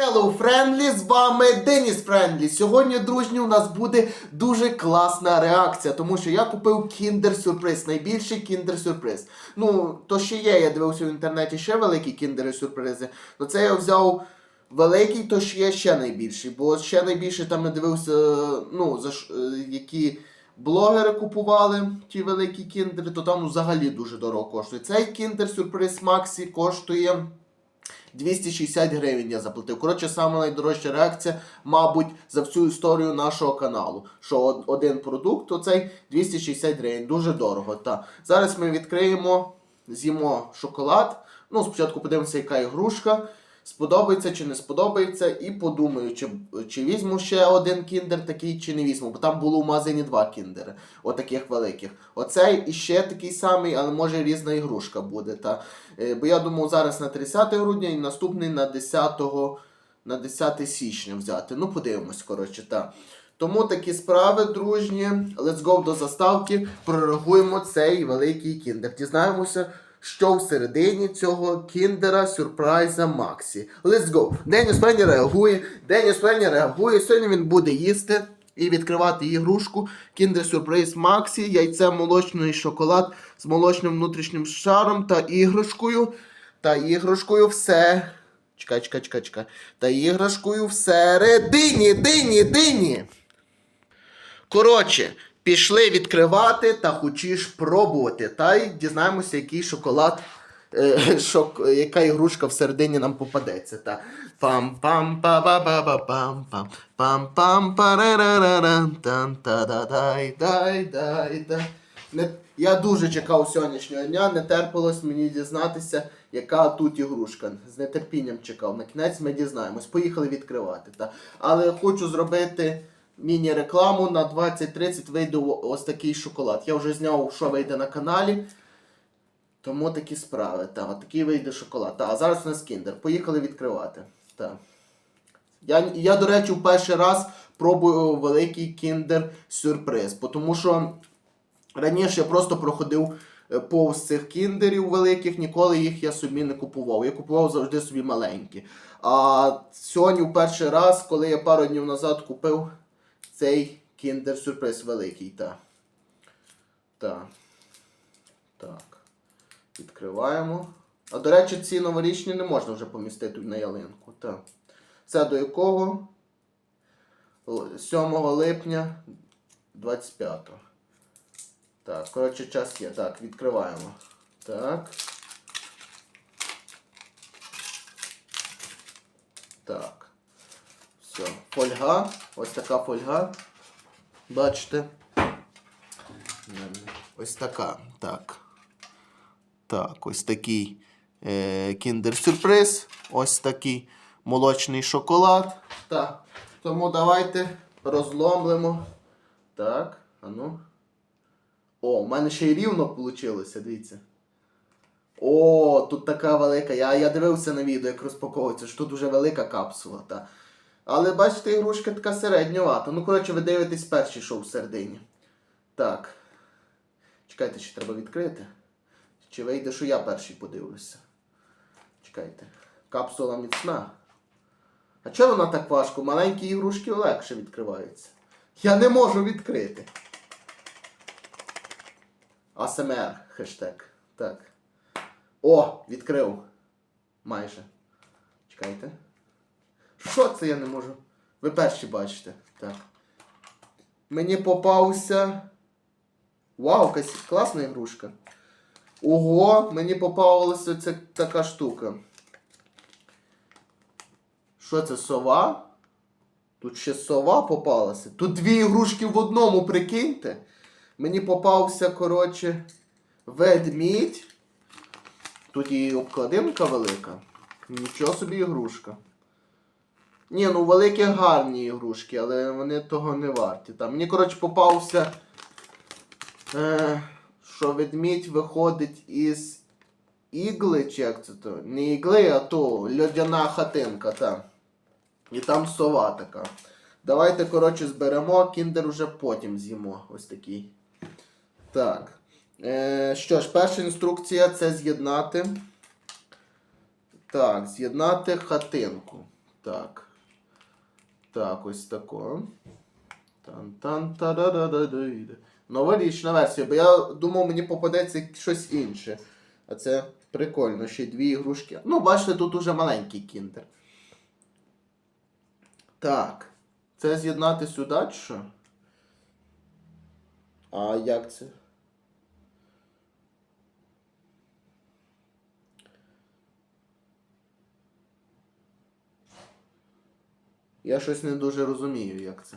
Hello, Friendly, з вами Деніс Френдлі. Сьогодні, дружні, у нас буде дуже класна реакція, тому що я купив Kinder Surprise, найбільший Kinder Surprise. Ну, то ще є, я дивився в інтернеті ще великі Kinder сюрпризи. Ну це я взяв великий, то ще є ще найбільший. Бо ще найбільше там я дивився, ну, за е, які блогери купували ті великі кіндери, то там взагалі дуже дорого коштує. Цей Kinder Surprise Maxi коштує. 260 гривень я заплатив. Коротше, саме найдорожча реакція, мабуть, за всю історію нашого каналу. Що один продукт, оцей 260 гривень. Дуже дорого. Та. Зараз ми відкриємо, з'їмо шоколад. Ну, спочатку подивимося, яка ігрушка. Сподобається чи не сподобається, і подумаю, чи, чи візьму ще один кіндер такий, чи не візьму. Бо там було в магазині два кіндери, отаких великих. Оцей і ще такий самий, але може різна ігрушка буде. Та. Е, Бо я думав зараз на 30 грудня і наступний на 10, на 10 січня взяти. Ну, подивимось, коротше, та. Тому такі справи, дружні. Let's go до заставки. Прорахуємо цей великий кіндер. Дізнаємося, що всередині цього кіндера сюрпрайза Максі. Let's go. Деніс Пенні реагує. Деніс Пенні реагує. Сьогодні він буде їсти і відкривати ігрушку. Kinder Surprise Maxi, яйце молочний шоколад з молочним внутрішнім шаром та іграшкою. Та іграшкою все. Чекай, чекай, чекай, чекай. Та іграшкою всередині, дині, дині. Коротше, пішли відкривати та хочеш пробувати. Та й дізнаємося, який шоколад, е, шок, яка ігрушка всередині нам попадеться. Та. пам пам па ба ба ба пам пам пам пам парарарарам тан та да дай дай дай не, Я дуже чекав сьогоднішнього дня, не терпилось мені дізнатися, яка тут ігрушка. З нетерпінням чекав. На кінець ми дізнаємось. Поїхали відкривати. Та. Але хочу зробити міні-рекламу на 20-30 вийде ось такий шоколад. Я вже зняв, що вийде на каналі. Тому такі справи. Та, такий вийде шоколад. Та, а зараз у нас кіндер. Поїхали відкривати. Та. Я, я, до речі, в перший раз пробую великий кіндер сюрприз. Тому що раніше я просто проходив е, повз цих кіндерів великих, ніколи їх я собі не купував. Я купував завжди собі маленькі. А сьогодні в перший раз, коли я пару днів назад купив цей кіндер сюрприз великий. Та. Та. Так. Відкриваємо. А до речі, ці новорічні не можна вже помістити на ялинку. Так. Це до якого? 7 липня 25. Так, коротше, час є. Так, відкриваємо. Так. Так. Все. Фольга. Ось така фольга. Бачите? Ось така. Так. Так, ось такий е, кіндер-сюрприз. Ось такий молочний шоколад. Так. Тому давайте розломлемо. Так, а ну. О, у мене ще й рівно вийшло, дивіться. О, тут така велика. Я, я дивився на відео, як розпаковується, що тут дуже велика капсула. Та. Але бачите, ігрушка така середньовата. Ну, коротше, ви дивитесь перший шоу всередині. Так. Чекайте, чи треба відкрити. Чи вийде, що я перший подивлюся? Чекайте. Капсула міцна. А чого вона так важко? Маленькі ігрушки легше відкриваються. Я не можу відкрити. АСМР хештег. Так. О, відкрив. Майже. Чекайте. Що це я не можу? Ви перші бачите. Так. Мені попався. Вау, якась класна ігрушка. Ого, мені попалася ця така штука. Що це сова? Тут ще сова попалася. Тут дві ігрушки в одному, прикиньте. Мені попався, коротше, ведмідь. Тут і обкладинка велика. Нічого собі ігрушка. Ні, ну великі гарні ігрушки, але вони того не варті. Там. Мені, коротше, попався. Е, що ведмідь виходить із ігли, чи як це то? Не ігли, а то льодяна хатинка, та. І там сова така. Давайте, коротше, зберемо, кіндер уже потім з'їмо. Ось такий. Так. Е, що ж, перша інструкція це з'єднати. Так, з'єднати хатинку. Так. Так, ось тако. тан тан та да да да да Новорічна версія, бо я думав, мені попадеться щось інше. А це прикольно, ще дві ігрушки. Ну, бачите, тут уже маленький кіндер. Так. Це з'єднати сюди що? А як це? Я щось не дуже розумію, як це.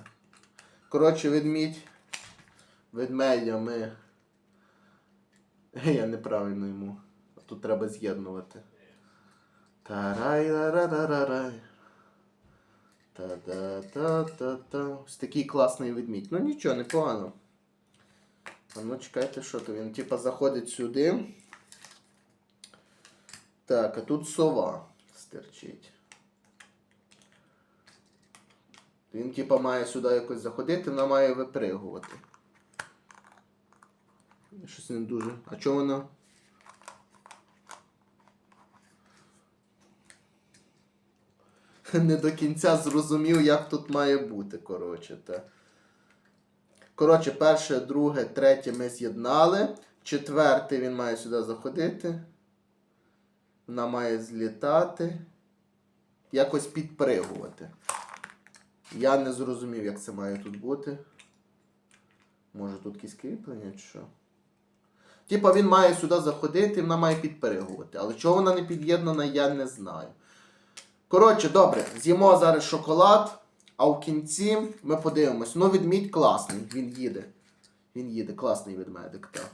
Коротше, ведмідь. Ведмедя ми. Я неправильно йому. Тут треба з'єднувати. тарай ра ра ра ра рай Та-да-та-та-та. Ось такий класний ведмідь. Ну нічого, непогано. А ну чекайте, що то він типа заходить сюди. Так, а тут сова стерчить. Він типа має сюди якось заходити, вона має випригувати. Щось не дуже. А чого воно? Не до кінця зрозумів, як тут має бути, коротше. Та. Коротше, перше, друге, третє ми з'єднали. Четверте він має сюди заходити. Вона має злітати. Якось підпригувати. Я не зрозумів, як це має тут бути. Може тут якісь кріплення чи що? Типа він має сюди заходити, вона має підперегувати. Але чого вона не під'єднана, я не знаю. Коротше, добре, з'їмо зараз шоколад, а в кінці ми подивимось. Ну, відмідь класний, він їде. Він їде, класний ведмедик, так.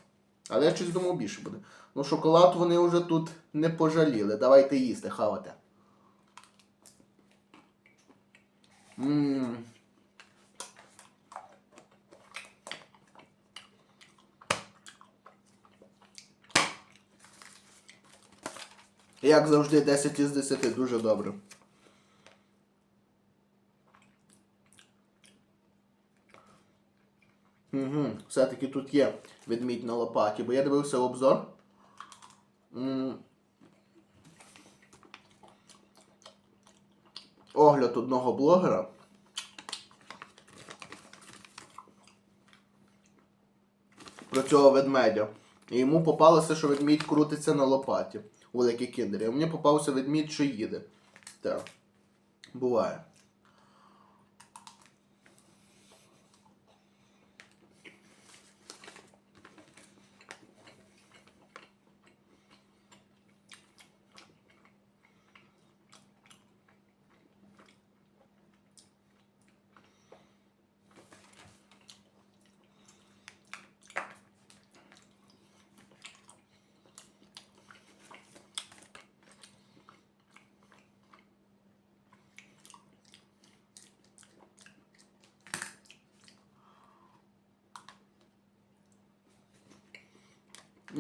Але я щось думав більше буде. Ну, шоколад вони вже тут не пожаліли. Давайте їсти, хавати. Ммм. Як завжди, 10 із 10, дуже добре. Угу. Все-таки тут є ведмідь на лопаті, бо я дивився обзор. Огляд одного блогера. Про цього ведмедя. І йому попалося, що ведмідь крутиться на лопаті у великій кіндері. А мені попався ведмідь, що їде. Так. Буває.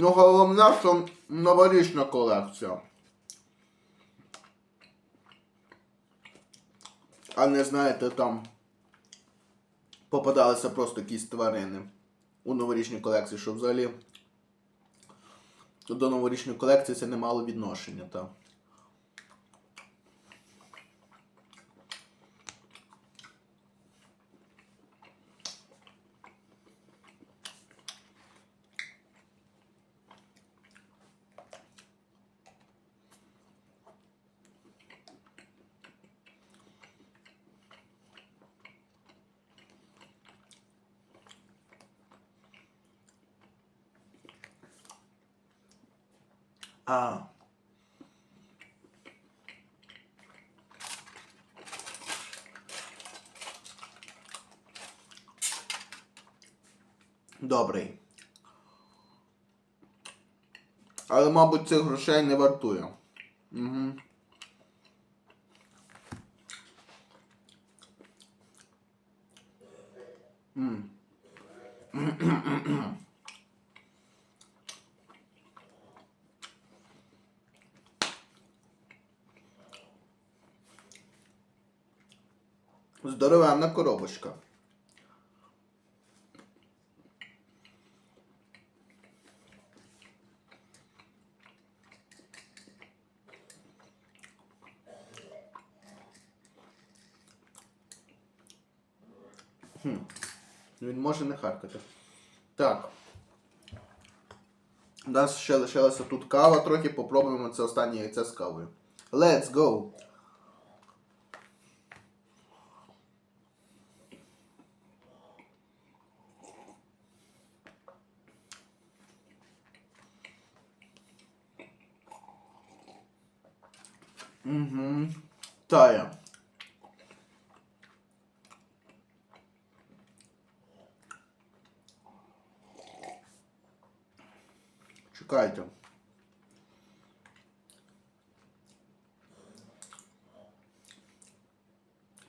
Ну, головне, що новорічна колекція. А не знаєте, там попадалися просто якісь тварини у новорічній колекції, що взагалі до новорічної колекції це не мало відношення, так. А. Добрий. Але, мабуть, цих грошей не вартує. Угу. Здоровенна коробочка. Хм. Він може не харкати. Так. У нас ще лишилася тут кава трохи, попробуємо це останнє яйце з кавою. Let's go! Угу. Тая. Чекайте.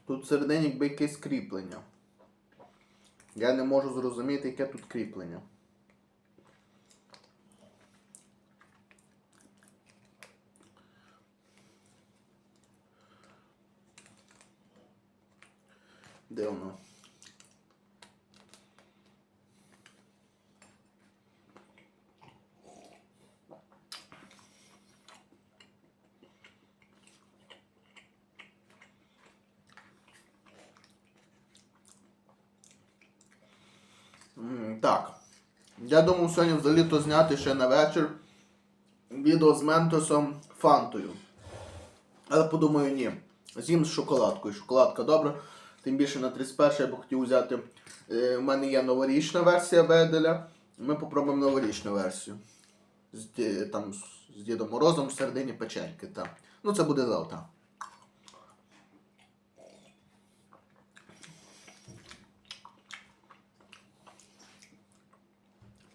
Тут всередині якби якесь кріплення. Я не можу зрозуміти, яке тут кріплення. Де воно? М, Так. Я думав сьогодні взагалі то зняти ще на вечір відео з ментосом фантою. Але подумаю, ні. З'їм з шоколадкою. Шоколадка добра. Тим більше на 31 я б хотів взяти. Е, У мене є новорічна версія Веделя. Ми попробуємо новорічну версію. З, там, з Дідом Морозом в середині печеньки. Та. Ну це буде завтра.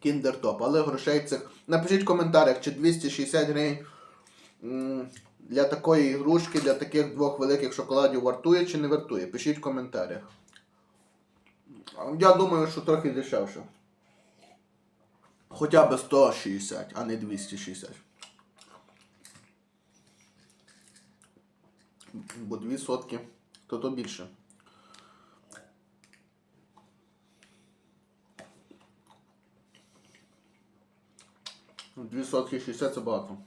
Кіндер топ. Але грошей цих. Напишіть в коментарях, чи 260 гривень для такої ігрушки, для таких двох великих шоколадів вартує чи не вартує. Пишіть в коментарях. Я думаю, що трохи дешевше. Хоча б 160, а не 260. Бо 2 сотки, то то більше. Ну, сотки 60 це багато.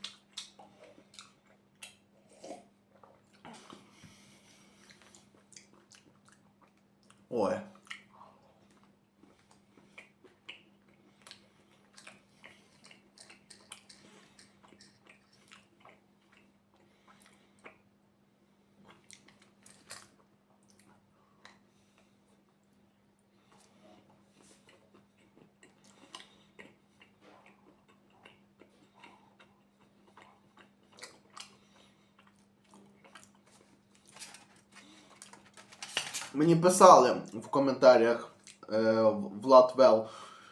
Мені писали в коментарях е, Влад Вел,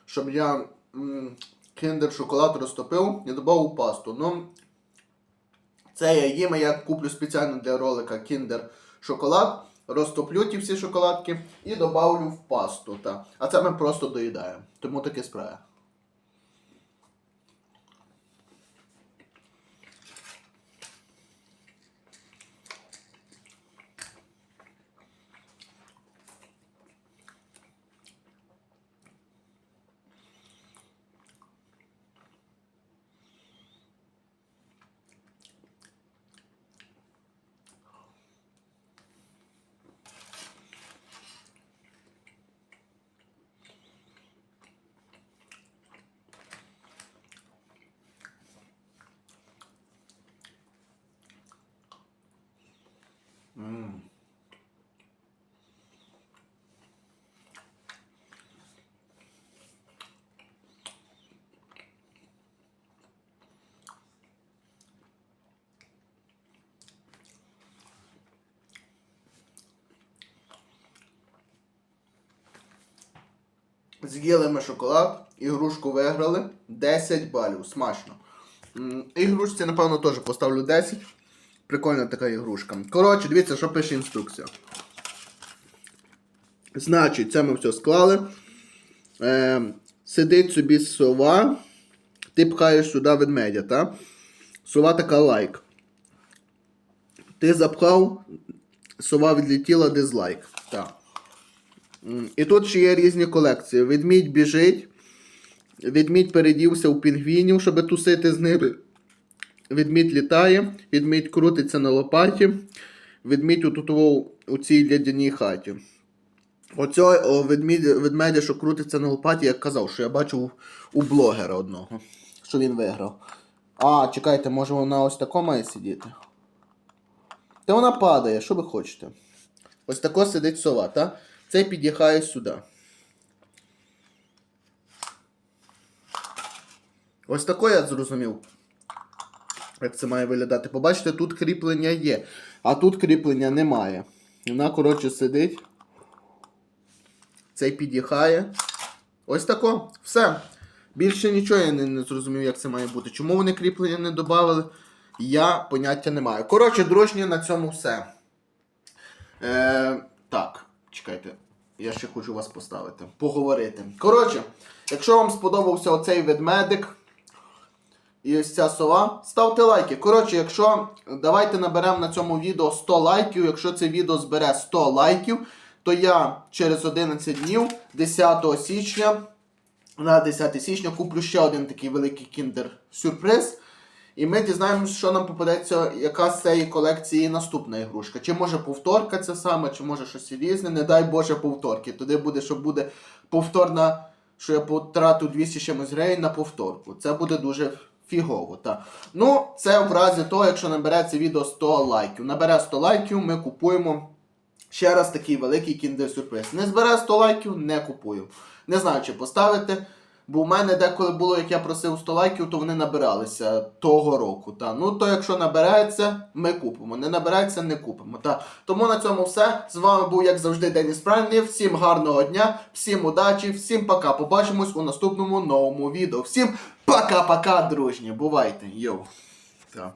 щоб я м, кіндер шоколад розтопив і додав пасту. Ну, це я їм, я куплю спеціально для ролика кіндер шоколад, розтоплю ті всі шоколадки і додавлю в пасту. Та. А це ми просто доїдаємо. Тому таке справа. З'їли ми шоколад, ігрушку виграли 10 балів. Смачно. Ігрушці, напевно, теж поставлю 10. Прикольна така ігрушка. Коротше, дивіться, що пише інструкція. Значить, це ми все склали. Е, сидить собі сова. Ти пхаєш сюди ведмедя, так? Сова така лайк. Ти запхав, сова відлетіла дизлайк. Так. І тут ще є різні колекції. Ведмідь біжить. Ведмідь передівся у пінгвінів, щоб тусити з ними. Ведмідь літає, ведмідь крутиться на лопаті, ведмідь утутував у цій лядяній хаті. Оцього ведмедя, що крутиться на лопаті, я казав, що я бачив у блогера одного, що він виграв. А, чекайте, може вона ось тако має сидіти? Та вона падає, що ви хочете? Ось тако сидить сова, та? Цей під'їхає сюди. Ось тако я зрозумів. Як це має виглядати? Побачите, тут кріплення є, а тут кріплення немає. Вона, коротше, сидить. Цей під'їхає. Ось тако. Все. Більше нічого я не, не зрозумів, як це має бути. Чому вони кріплення не додали, я поняття не маю. Коротше, дружні, на цьому все. Е, так, чекайте. Я ще хочу вас поставити. Поговорити. Коротше, якщо вам сподобався оцей ведмедик і ось ця сова, ставте лайки. Коротше, якщо давайте наберемо на цьому відео 100 лайків. Якщо це відео збере 100 лайків, то я через 11 днів, 10 січня, на 10 січня куплю ще один такий великий кіндер-сюрприз. І ми дізнаємося, що нам попадеться, яка з цієї колекції наступна ігрушка. Чи може повторка це саме, чи може щось різне. Не дай Боже повторки. Туди буде, що буде повторна, що я потратив 200 чимось гривень на повторку. Це буде дуже фігово. Та. Ну, це в разі того, якщо набере це відео 100 лайків. Набере 100 лайків, ми купуємо ще раз такий великий кіндер-сюрприз. Не збере 100 лайків, не купую. Не знаю, чи поставити. Бо в мене деколи було, як я просив 100 лайків, то вони набиралися того року. Та. Ну то якщо набирається, ми купимо. Не набирається, не купимо. Та. Тому на цьому все. З вами був, як завжди, Деніс Правильний. Всім гарного дня, всім удачі, всім пока. Побачимось у наступному новому відео. Всім пока-пока, дружні. Бувайте. Йоу. Та.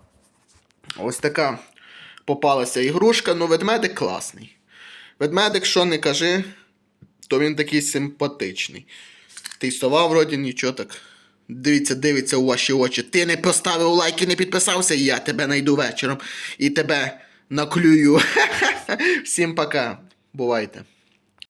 Ось така попалася ігрушка, ну ведмедик класний. Ведмедик, що не кажи, то він такий симпатичний. Ти вроді нічого так. Дивіться, дивиться у ваші очі. Ти не поставив лайк і не підписався, я тебе найду вечором і тебе наклюю. Всім пока. Бувайте.